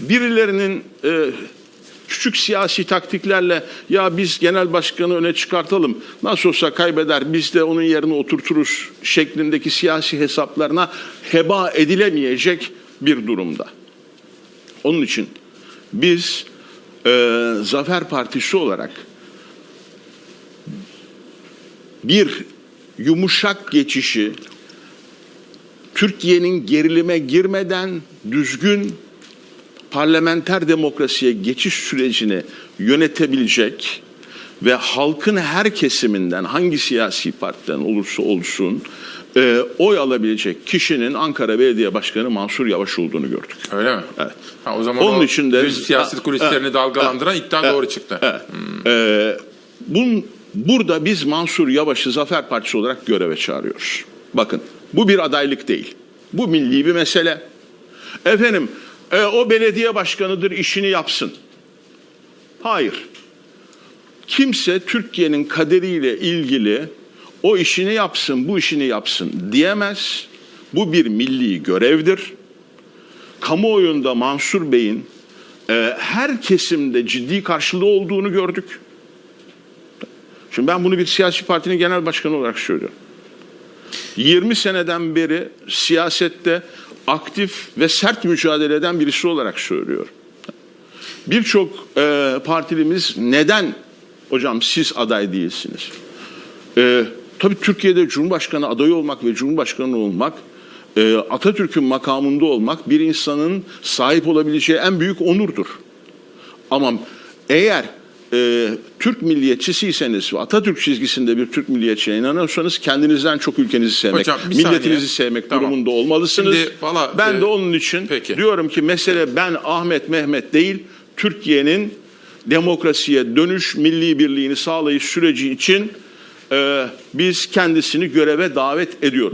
birilerinin e, küçük siyasi taktiklerle ya biz genel başkanı öne çıkartalım nasıl olsa kaybeder biz de onun yerine oturturuz şeklindeki siyasi hesaplarına heba edilemeyecek bir durumda. Onun için biz e, Zafer Partisi olarak bir yumuşak geçişi Türkiye'nin gerilime girmeden düzgün parlamenter demokrasiye geçiş sürecini yönetebilecek ve halkın her kesiminden hangi siyasi partiden olursa olsun e, oy alabilecek kişinin Ankara Belediye Başkanı Mansur Yavaş olduğunu gördük. Öyle mi? Evet. Ha, o zaman Onun o için de- siyaset kulislerini ha, dalgalandıran ha, iddia ha, doğru çıktı. Evet. Ee, bun, burada biz Mansur Yavaş'ı Zafer Partisi olarak göreve çağırıyoruz. Bakın bu bir adaylık değil. Bu milli bir mesele. Efendim e, o belediye başkanıdır işini yapsın. Hayır. Kimse Türkiye'nin kaderiyle ilgili o işini yapsın, bu işini yapsın diyemez. Bu bir milli görevdir kamuoyunda Mansur Bey'in e, her kesimde ciddi karşılığı olduğunu gördük. Şimdi ben bunu bir siyasi partinin genel başkanı olarak söylüyorum. 20 seneden beri siyasette aktif ve sert mücadele eden birisi olarak söylüyorum. Birçok e, partilimiz neden hocam siz aday değilsiniz? E, tabii Türkiye'de Cumhurbaşkanı adayı olmak ve Cumhurbaşkanı olmak e, Atatürk'ün makamında olmak bir insanın sahip olabileceği en büyük onurdur. Ama eğer e, Türk milliyetçisiyseniz ve Atatürk çizgisinde bir Türk milliyetçiye inanıyorsanız kendinizden çok ülkenizi sevmek, Hocam, milletinizi saniye. sevmek Tamam. durumunda olmalısınız. Şimdi valla, ben e, de onun için peki. diyorum ki mesele ben Ahmet Mehmet değil, Türkiye'nin demokrasiye dönüş, milli birliğini sağlayış süreci için e, biz kendisini göreve davet ediyoruz.